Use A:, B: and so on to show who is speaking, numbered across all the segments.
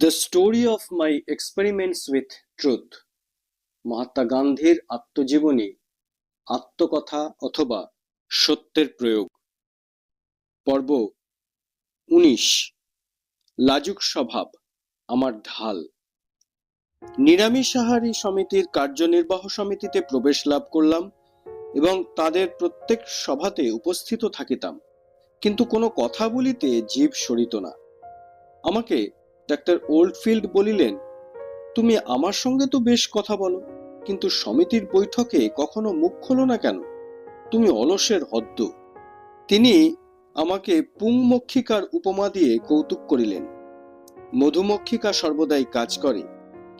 A: The story of my experiments with truth Mahatma গান্ধীর আত্মজীবনী, আত্মকথা অথবা সত্যের প্রয়োগ। পর্ব উনিশ। লাজুক স্বভাব, আমার ঢাল। নিরামিষ নিরামিষাহারী সমিতির কার্যনির্বাহ সমিতিতে প্রবেশ লাভ করলাম এবং তাদের প্রত্যেক সভাতে উপস্থিত থাকিতাম। কিন্তু কোনো কথা বলিতে জীব সরিত না। আমাকে ডাক্তার ওল্ডফিল্ড বলিলেন, তুমি আমার সঙ্গে তো বেশ কথা বলো, কিন্তু সমিতির বৈঠকে কখনো মুখ খোলো না কেন? তুমি অলসের হদ্দ। তিনি আমাকে পুংমক্ষিকার উপমা দিয়ে কৌতুক করিলেন। মধুমক্ষিকা সর্বদাই কাজ করে,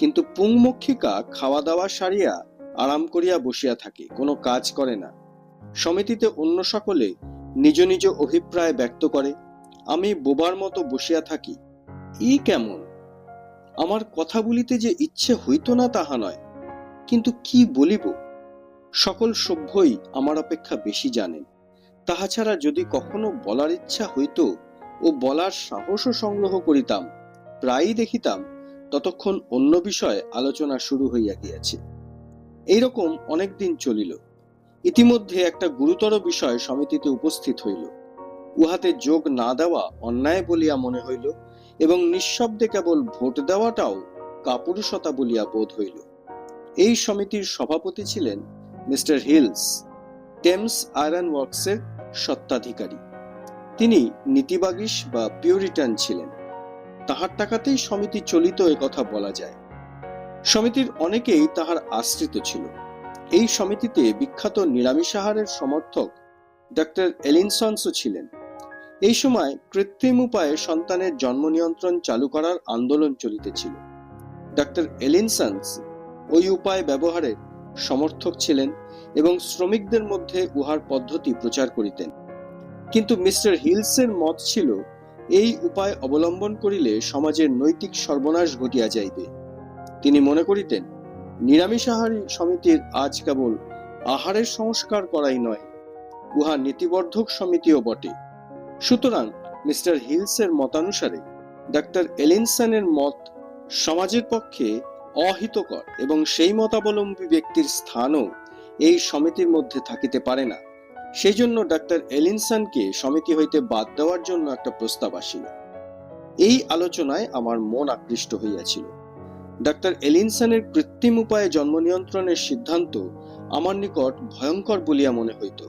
A: কিন্তু পুংমক্ষিকা খাওয়া দাওয়া সারিয়া আরাম করিয়া বসিয়া থাকে, কোনো কাজ করে না। সমিতিতে অন্য সকলে নিজ নিজ অভিপ্রায় ব্যক্ত করে, আমি বোবার মতো বসিয়া থাকি ই কেমন? আমার কথা বলিতে যে ইচ্ছে হইত না তাহা নয়, কিন্তু কি বলিব? সকল সভ্যই আমার অপেক্ষা বেশি জানেন। তাহা ছাড়া যদি কখনো বলার ইচ্ছা হইত ও বলার সাহসও সংগ্রহ করিতাম, প্রায়ই দেখিতাম ততক্ষণ অন্য বিষয়ে আলোচনা শুরু হইয়া গিয়াছে। এইরকম অনেক দিন চলিল। ইতিমধ্যে একটা গুরুতর বিষয় সমিতিতে উপস্থিত হইল। উহাতে যোগ না দেওয়া অন্যায় বলিয়া মনে হইল এবং নিঃশব্দে কেবল ভোট দেওয়াটাও কাপুরুষতা বলিয়া বোধ হইল। এই সমিতির সভাপতি ছিলেন মিস্টার হিলস, টেমস আয়রন ওয়ার্কসের সত্ত্বাধিকারী। তিনি নীতিবাগীশ বা পিউরিটান ছিলেন। তাহার টাকাতেই সমিতি চলিত কথা বলা যায়। সমিতির অনেকেই তাহার আশ্রিত ছিল। এই সমিতিতে বিখ্যাত নিরামিষাহারের সমর্থক ডক্টর এলিনসন্সও ছিলেন। এই সময় কৃত্রিম উপায়ে সন্তানের জন্ম নিয়ন্ত্রণ চালু করার আন্দোলন চলিতেছিল। ডক্টর এলিনসন্স ওই উপায় ব্যবহারের সমর্থক ছিলেন এবং শ্রমিকদের মধ্যে উহার পদ্ধতি প্রচার করিতেন। কিন্তু মিস্টার হিলসের মত ছিল, এই উপায় অবলম্বন করিলে সমাজের নৈতিক সর্বনাশ ঘটিয়া যাইবে। তিনি মনে করিতেন, নিরামিষাহারী সমিতির আজ কেবল আহারের সংস্কার করাই নয়, উহা নীতিবর্ধক সমিতিও বটে। সুতরাং মিস্টার হিলসের মতানুসারে ডাক্তার এলিনসনের মত সমাজের পক্ষে অহিতকর এবং সেই মতাবলম্বী ব্যক্তির স্থানও এই সমিতির মধ্যে থাকিতে পারে না। সেই জন্য ডাক্তার এলিনসনকে সমিতি হইতে বাদ দেওয়ার জন্য একটা প্রস্তাব আসিল। এই আলোচনায় আমার মন আকৃষ্ট হইয়াছিল। ডাক্তার এলিনসনের কৃত্রিম উপায়ে জন্ম নিয়ন্ত্রণের সিদ্ধান্ত আমার নিকট ভয়ঙ্কর বলিয়া মনে হইত।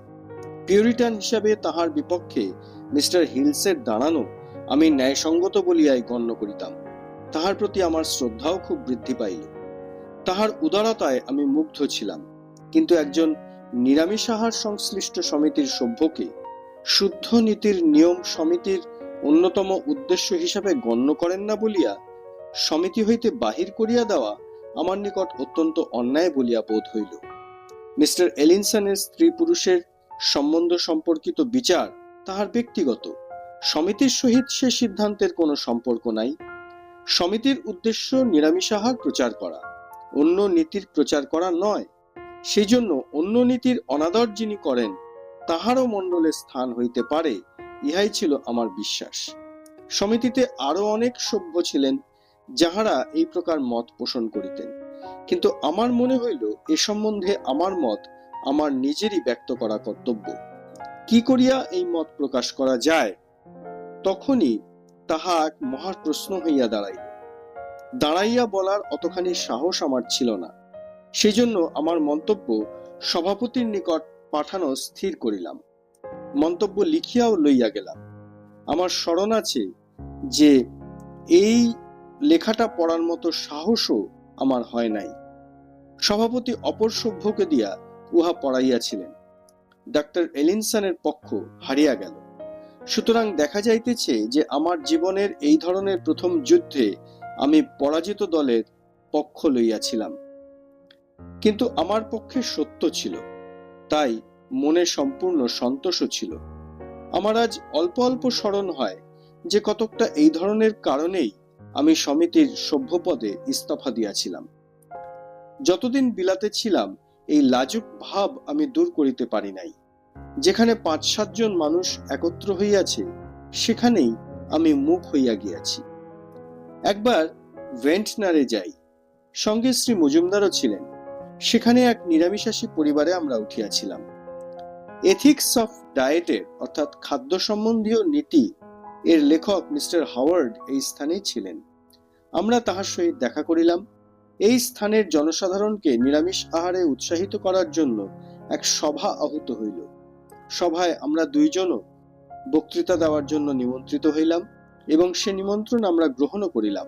A: পিউরিটান হিসাবে তাহার বিপক্ষে মিস্টার হিলসের দাঁড়ানো আমি ন্যায়সঙ্গত বলিয়াই গণ্য করিতাম। তাহার প্রতি আমার শ্রদ্ধাও খুব বৃদ্ধি পাইল। তাহার উদারতায় আমি মুগ্ধ ছিলাম। কিন্তু একজন নিরামিষাহার সংশ্লিষ্ট সমিতির সভ্যকে শুদ্ধ নীতির নিয়ম সমিতির অন্যতম উদ্দেশ্য হিসাবে গণ্য করেন না বলিয়া সমিতি হইতে বাহির করিয়া দেওয়া আমার নিকট অত্যন্ত অন্যায় বলিয়া বোধ হইল। মিস্টার এলিনসনের স্ত্রী পুরুষের সম্বন্ধ সম্পর্কিত বিচার তাহার ব্যক্তিগত। সমিতির সহিত সে সিদ্ধান্তের কোনো সম্পর্ক নাই। সমিতির উদ্দেশ্য নিরামিষাহার প্রচার করা। অন্য নীতির প্রচার করা নয়। সেই জন্য অন্য নীতির অনাদর যিনি করেন, তাহারও মণ্ডলে স্থান হইতে পারে, ইহাই ছিল আমার বিশ্বাস। সমিতিতে আরও অনেক সভ্য ছিলেন, যাহারা এই প্রকার মত পোষণ করিতেন। কিন্তু আমার মনে হইল, এ সম্বন্ধে আমার মত আমার নিজেরই ব্যক্ত করা কর্তব্য। কি করিয়া এই মত প্রকাশ করা যায়? তখনই তাহা এক মহা প্রশ্ন হইয়া দাঁড়াইল। দাঁড়াইয়া বলার অতখানি সাহস আমার ছিল না। সেই জন্য আমার মন্তব্য সভাপতির নিকট পাঠানো স্থির করিলাম। মন্তব্য লিখিয়াও লইয়া গেলাম। আমার স্মরণ আছে যে এই লেখাটা পড়ার মতো সাহসও আমার হয় নাই। সভাপতি অপর সভ্যকে দিয়া উহা পড়াইয়াছিলেন। ডাক্তার এলিনসনের পক্ষ হারিয়া গেল। সুতরাং দেখা যাইতেছে যে আমার জীবনের এই ধরনের প্রথম যুদ্ধে আমি পরাজিত দলের পক্ষ লইয়াছিলাম। কিন্তু আমার পক্ষে সত্য ছিল, তাই মনে সম্পূর্ণ সন্তোষও ছিল। আমার আজ অল্প অল্প স্মরণ হয় যে কতকটা এই ধরনের কারণেই আমি সমিতির সভ্যপদে ইস্তফা দিয়াছিলাম। যতদিন বিলাতে ছিলাম এই লাজুক ভাব আমি দূর করিতে পারি নাই। যেখানে পাঁচ সাতজন মানুষ একত্র হইয়াছে, সেখানেই আমি মুখ হইয়া গিয়াছি। একবার ভেন্টনারে যাই, সঙ্গে শ্রী মজুমদারও ছিলেন। সেখানে এক নিরামিষাসী পরিবারে আমরা উঠিয়াছিলাম। এথিক্স অফ ডায়েটের অর্থাৎ খাদ্য সম্বন্ধীয় নীতি এর লেখক মিস্টার হাওয়ার্ড এই স্থানেই ছিলেন। আমরা তাহার সহিত দেখা করিলাম এই স্থানের জনসাধারণকে নিরামিষ আহারে উৎসাহিত করার জন্য এক সভা আহুত হইল। সভায় আমরা দুইজনও বক্তৃতা দেওয়ার জন্য নিমন্ত্রিত হইলাম এবং সে নিমন্ত্রণ আমরা গ্রহণও করিলাম।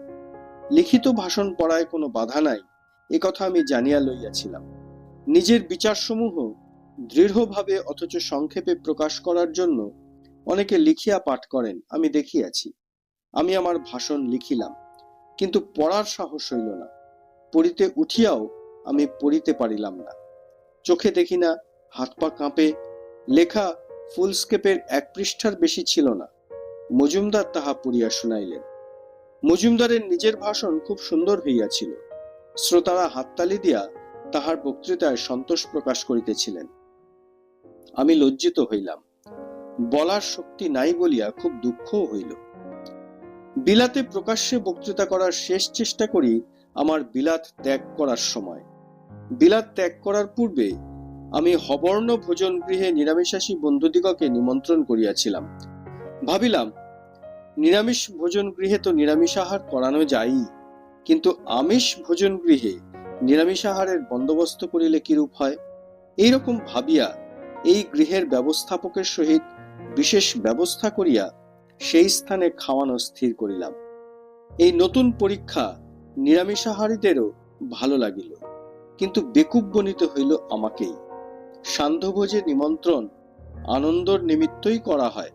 A: লিখিত ভাষণ পড়ায় কোনো বাধা নাই, এ কথা আমি জানিয়া লইয়াছিলাম। নিজের বিচারসমূহ দৃঢ়ভাবে অথচ সংক্ষেপে প্রকাশ করার জন্য অনেকে লিখিয়া পাঠ করেন, আমি দেখিয়াছি। আমি আমার ভাষণ লিখিলাম, কিন্তু পড়ার সাহস হইল না। পড়িতে উঠিয়াও আমি পড়িতে পারিলাম না। চোখে দেখি না, হাত পা কাঁপে, লেখা ফুলস্কেপের এক পৃষ্ঠার বেশি ছিল না। মজুমদার তাহা পড়িয়া শুনাইলেন। মজুমদারের নিজের ভাষণ খুব সুন্দর হইয়াছিল। শ্রোতারা হাততালি দিয়া তাহার বক্তৃতায় সন্তোষ প্রকাশ করিতেছিলেন। আমি লজ্জিত হইলাম। বলার শক্তি নাই বলিয়া খুব দুঃখও হইল। বিলাতে প্রকাশ্যে বক্তৃতা করার শেষ চেষ্টা করি আমার বিলাত ত্যাগ করার সময়। বিলাত ত্যাগ করার পূর্বে আমি হবর্ণ ভোজন গৃহে নিরামিষাসী বন্ধুদিগকে নিমন্ত্রণ করিয়াছিলাম। ভাবিলাম, নিরামিষ ভোজন গৃহে তো নিরামিষ আহার করানো যায়ই, কিন্তু আমিষ ভোজন গৃহে নিরামিষ আহারের বন্দোবস্ত করিলে কিরূপ হয়? এইরকম ভাবিয়া এই গৃহের ব্যবস্থাপকের সহিত বিশেষ ব্যবস্থা করিয়া সেই স্থানে খাওয়ানো স্থির করিলাম। এই নতুন পরীক্ষা নিরামিষাহারীদেরও ভালো লাগিল। কিন্তু বেকুব বনিত হইল আমাকেই। সান্ধ্যভোজের নিমন্ত্রণ আনন্দর নিমিত্তই করা হয়,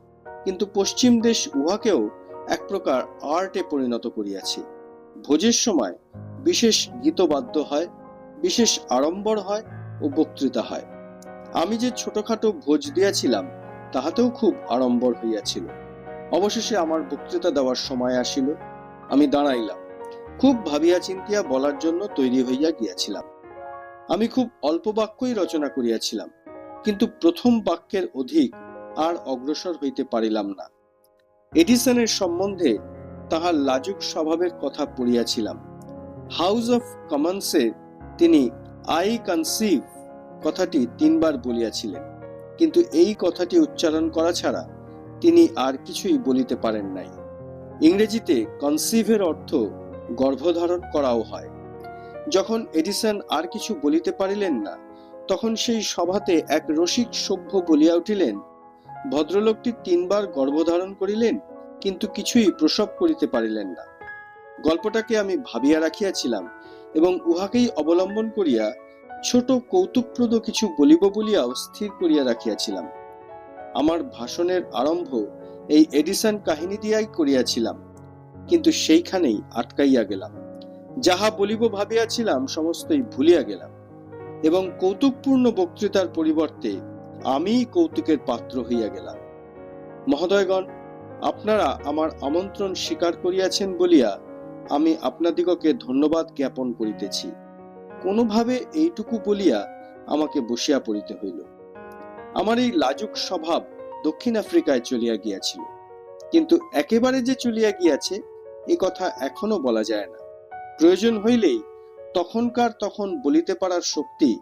A: কিন্তু পশ্চিম দেশ উহাকেও এক প্রকার আর্টে পরিণত করিয়াছে। ভোজের সময় বিশেষ গীতবাদ্য হয়, বিশেষ আড়ম্বর হয় ও বক্তৃতা হয়। আমি যে ছোটখাটো ভোজ দিয়াছিলাম, তাহাতেও খুব আড়ম্বর হইয়াছিল। অবশেষে আমার বক্তৃতা দেওয়ার সময় আসিল, আমি দাঁড়াইলাম। খুব ভাবিয়া চিন্তিয়া বলার জন্য তৈরি হইয়া গিয়াছিলাম। আমি খুব অল্প বাক্যই রচনা করিয়াছিলাম, কিন্তু প্রথম বাক্যের অধিক আর অগ্রসর হইতে পারিলাম না। এডিসনের সম্বন্ধে তাহার লাজুক স্বভাবের কথা পড়িয়াছিলাম। হাউস অফ কমন্সে তিনি আই কনসিভ কথাটি তিনবার বলিয়াছিলেন, কিন্তু এই কথাটি উচ্চারণ করা ছাড়া তিনি আর কিছুই বলিতে পারেন নাই। ইংরেজিতে কনসিভের অর্থ গর্ভধারণ করাও হয়। যখন এডিসন আর কিছু বলিতে পারিলেন না, তখন সেই সভাতে এক রসিক সভ্য বলিয়া উঠিলেন, ভদ্রলোকটি তিনবার গর্ভধারণ করিলেন, কিন্তু কিছুই প্রসব করিতে পারিলেন না। গল্পটাকে আমি ভাবিয়া রাখিয়াছিলাম এবং উহাকেই অবলম্বন করিয়া ছোট কৌতুকপ্রদ কিছু বলিব বলিয়াও স্থির করিয়া রাখিয়াছিলাম। আমার ভাষণের আরম্ভ এই এডিসন কাহিনী দিয়াই করিয়াছিলাম। কিন্তু সেইখানেই আটকাইয়া গেলাম। যাহা বলিব ভাবিয়াছিলাম, সমস্তই ভুলিয়া গেলাম এবং কৌতুকপূর্ণ বক্তৃতার পরিবর্তে আমি কৌতুকের পাত্র হইয়া গেলাম। মহোদয়গণ, আপনারা আমার আমন্ত্রণ স্বীকার করিয়াছেন বলিয়া আমি আপনাদিগকে ধন্যবাদ জ্ঞাপন করিতেছি। কোনোভাবে এইটুকু বলিয়া আমাকে বসিয়া পড়িতে হইল। আমার এই লাজুক স্বভাব দক্ষিণ আফ্রিকায় চলিয়া গিয়াছিল। কিন্তু একেবারে যে চলিয়া গিয়াছে এ কথা এখনও বলা যায় না। প্রয়োজন হইলেই তখনকার তখন বলিতে পারার শক্তি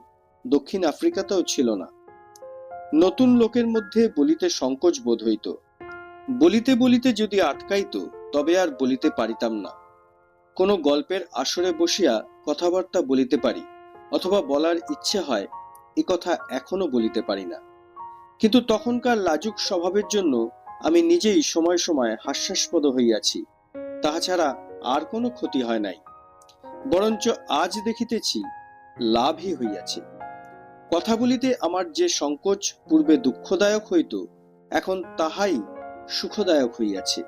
A: দক্ষিণ আফ্রিকাতেও ছিল না। নতুন লোকের মধ্যে বলিতে সংকোচ বোধ হইত। বলিতে বলিতে যদি আটকাইত, তবে আর বলিতে পারিতাম না। কোনো গল্পের আসরে বসিয়া কথাবার্তা বলিতে পারি, অথবা বলার ইচ্ছে হয়, এ কথা এখনও বলিতে পারি না। কিন্তু তখনকার লাজুক স্বভাবের জন্য আমি নিজেই সময় সময় হাস্যাস্পদ হইয়াছি। তাহা ছাড়া আর কোনো ক্ষতি হয় নাই। বরঞ্চ আজ দেখিতেছি, লাভই হইয়াছে। কথা বলিতে আমার যে সংকোচ পূর্বে দুঃখদায়ক হইত, এখন তাহাই সুখদায়ক হইয়াছে।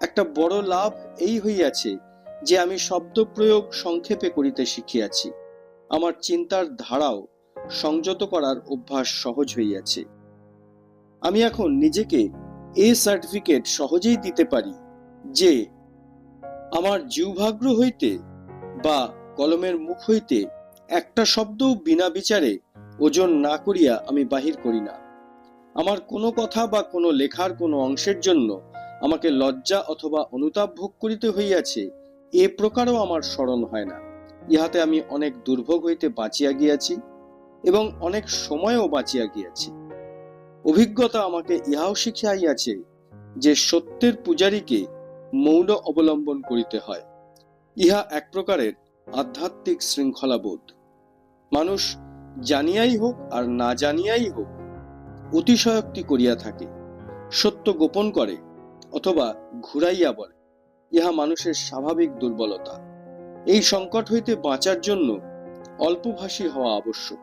A: একটা বড় লাভ এই হইয়াছে যে আমি শব্দ প্রয়োগ সংক্ষেপে করিতে শিখিয়াছি। আমার চিন্তার ধারাও সংযত করার অভ্যাস সহজ হইয়াছে। আমি এখন নিজেকে এ সার্টিফিকেট সহজেই দিতে পারি যে আমার জিহ্বাগ্র হইতে বা কলমের মুখ হইতে একটা শব্দও বিনা বিচারে ওজন না করিয়া আমি বাহির করি না। আমার কোনো কথা বা কোনো লেখার কোনো অংশের জন্য আমাকে লজ্জা অথবা অনুতাপ ভোগ করিতে হইয়াছে, এ প্রকারও আমার স্মরণ হয় না। ইহাতে আমি অনেক দুর্ভোগ হইতে বাঁচিয়া গিয়াছি এবং অনেক সময়ও বাঁচিয়া গিয়াছি। অভিজ্ঞতা আমাকে ইহাও শিখিয়াইয়াছে যে সত্যের পূজারীকে মৌন অবলম্বন করিতে হয়। ইহা এক প্রকারের আধ্যাত্মিক শৃঙ্খলাবোধ। মানুষ জানিয়াই হোক আর না জানিয়াই হোক, অতিশয়োক্তি করিয়া থাকে, সত্য গোপন করে অথবা ঘুরাইয়া বলে। ইহা মানুষের স্বাভাবিক দুর্বলতা। এই সংকট হইতে বাঁচার জন্য অল্পভাষী হওয়া আবশ্যক।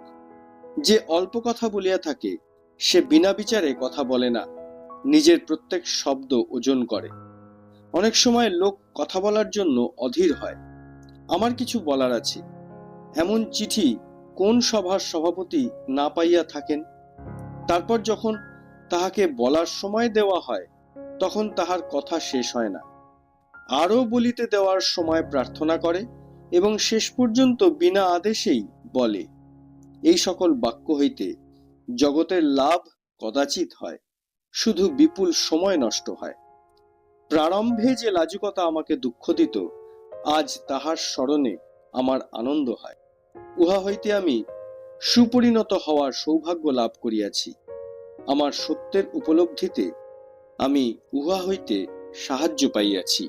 A: যে অল্প কথা বলিয়া থাকে, সে বিনা বিচারে কথা বলে না, নিজের প্রত্যেক শব্দ ওজন করে। অনেক সময় লোক কথা বলার জন্য অধীর হয়। আমার কিছু বলার আছে। এমন চিঠি কোন সভার সভাপতি না পাইয়া থাকেন? তারপর যখন তাহাকে বলার সময় দেওয়া হয়, তখন তাহার কথা শেষ হয় না। আরও বলিতে দেওয়ার সময় প্রার্থনা করে এবং শেষ পর্যন্ত বিনা আদেশেই বলে। এই সকল বাক্য হইতে জগতের লাভ কদাচিৎ হয়, শুধু বিপুল সময় নষ্ট হয়। প্রারম্ভে যে লাজুকতা আমাকে দুঃখ দিত, আজ তাহার স্মরণে আমার আনন্দ হয়। উহা হইতে আমি সুপরিণত হওয়ার সৌভাগ্য লাভ করিয়াছি। আমার সত্যের উপলব্ধিতে আমি উহা হইতে সাহায্য পাইয়াছি।